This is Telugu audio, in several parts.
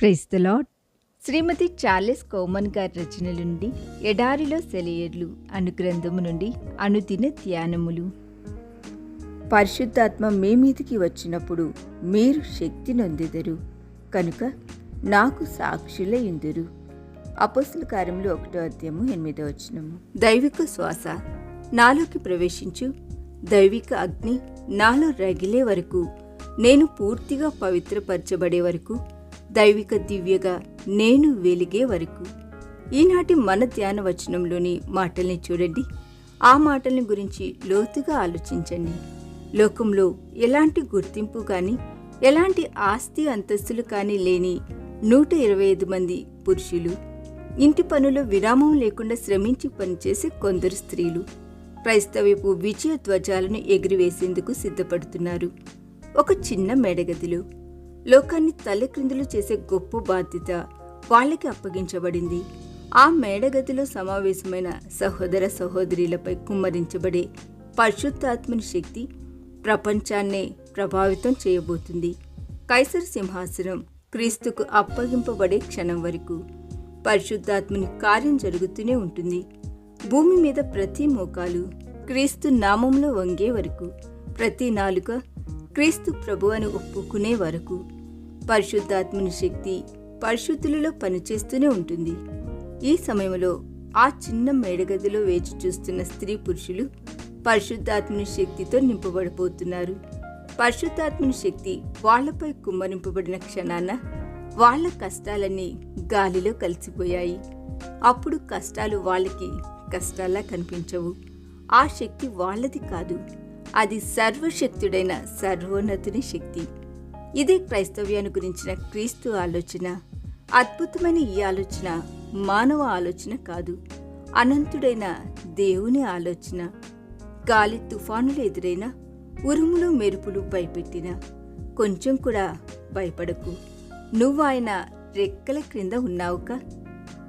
Prize the lad Shrimati Charles common గారి రచనల నుండి ఎడారిలో సెలయర్లు అను గ్రంథము నుండి అనుదిన ధ్యానములు. పరిశుద్ధాత్మ మీ మీదికి వచ్చినప్పుడు మీరు శక్తి నొందెదరు. కనుక నాకు సాక్షులే ఇందురు అపస్సుల కార్యములు ఒకటో అధ్యాయము ఎనిమిదో వచనము. దైవిక శ్వాస నాలోకి ప్రవేశించు. దైవిక అగ్ని నాలో రగిలే వరకు నేను పూర్తిగా పవిత్రపరచబడే వరకు దైవిక దివ్యగా నేను వెలిగే వరకు. ఈనాటి మన ధ్యాన వచనంలోని మాటల్ని చూడండి. ఆ మాటల్ని గురించి లోతుగా ఆలోచించండి. లోకంలో ఎలాంటి గుర్తింపు కానీ ఎలాంటి ఆస్తి అంతస్తులు కానీ లేని నూట ఇరవై ఐదు మంది పురుషులు ఇంటి పనులు విరామం లేకుండా శ్రమించి పనిచేసే కొందరు స్త్రీలు క్రైస్తవపు విజయ ధ్వజాలను ఎగిరివేసేందుకు సిద్ధపడుతున్నారు. ఒక చిన్న మెడగదిలో లోకాన్ని తలక్రిందులు చేసే గొప్ప బాధ్యత వాళ్ళకి అప్పగించబడింది. ఆ మేడగదిలో సమావేశమైన సహోదర సహోదరులపై కుమ్మరించబడే పరిశుద్ధాత్మని శక్తి ప్రపంచాన్నే ప్రభావితం చేయబోతుంది. కైసర్ సింహాసనం క్రీస్తుకు అప్పగింపబడే క్షణం వరకు పరిశుద్ధాత్మని కార్యం జరుగుతూనే ఉంటుంది. భూమి మీద ప్రతి మోకాలు క్రీస్తు నామంలో వంగే వరకు ప్రతి నాలుక క్రీస్తు ప్రభువను ఒప్పుకునే వరకు పరిశుద్ధాత్మని శక్తి పరిశుద్ధులలో పనిచేస్తూనే ఉంటుంది. ఈ సమయంలో ఆ చిన్న మేడగదిలో వేచి చూస్తున్న స్త్రీ పురుషులు పరిశుద్ధాత్మని శక్తితో నింపబడిపోతున్నారు. పరిశుద్ధాత్మని శక్తి వాళ్ళపై కుమ్మరింపబడిన క్షణాన వాళ్ళ కష్టాలన్నీ గాలిలో కలిసిపోయాయి. అప్పుడు కష్టాలు వాళ్ళకి కష్టాలా కనిపించవు. ఆ శక్తి వాళ్ళది కాదు. అది సర్వశక్తుడైన సర్వోన్నతుని శక్తి. ఇదే క్రైస్తవ్యాన్ని గురించిన క్రీస్తు ఆలోచన. అద్భుతమైన ఈ ఆలోచన మానవ ఆలోచన కాదు అనంతుడైన దేవుని ఆలోచన. గాలి తుఫానులు ఎదురైనా ఉరుములు మెరుపులు భయపెట్టిన కొంచెం కూడా భయపడకు. నువ్వు ఆయన రెక్కల క్రింద ఉన్నావుక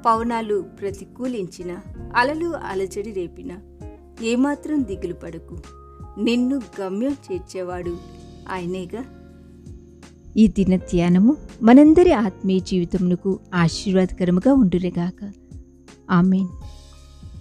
పవనాలు ప్రతికూలించిన అలలు అలజడి రేపిన ఏమాత్రం దిగులు పడకు. నిన్ను గమ్యం చేర్చేవాడు ఆయనేగా? ఈ దిన ధ్యానము మనందరి ఆత్మీయ జీవితమునకు ఆశీర్వాదకరముగా ఉండురేగాక ఆమెన్.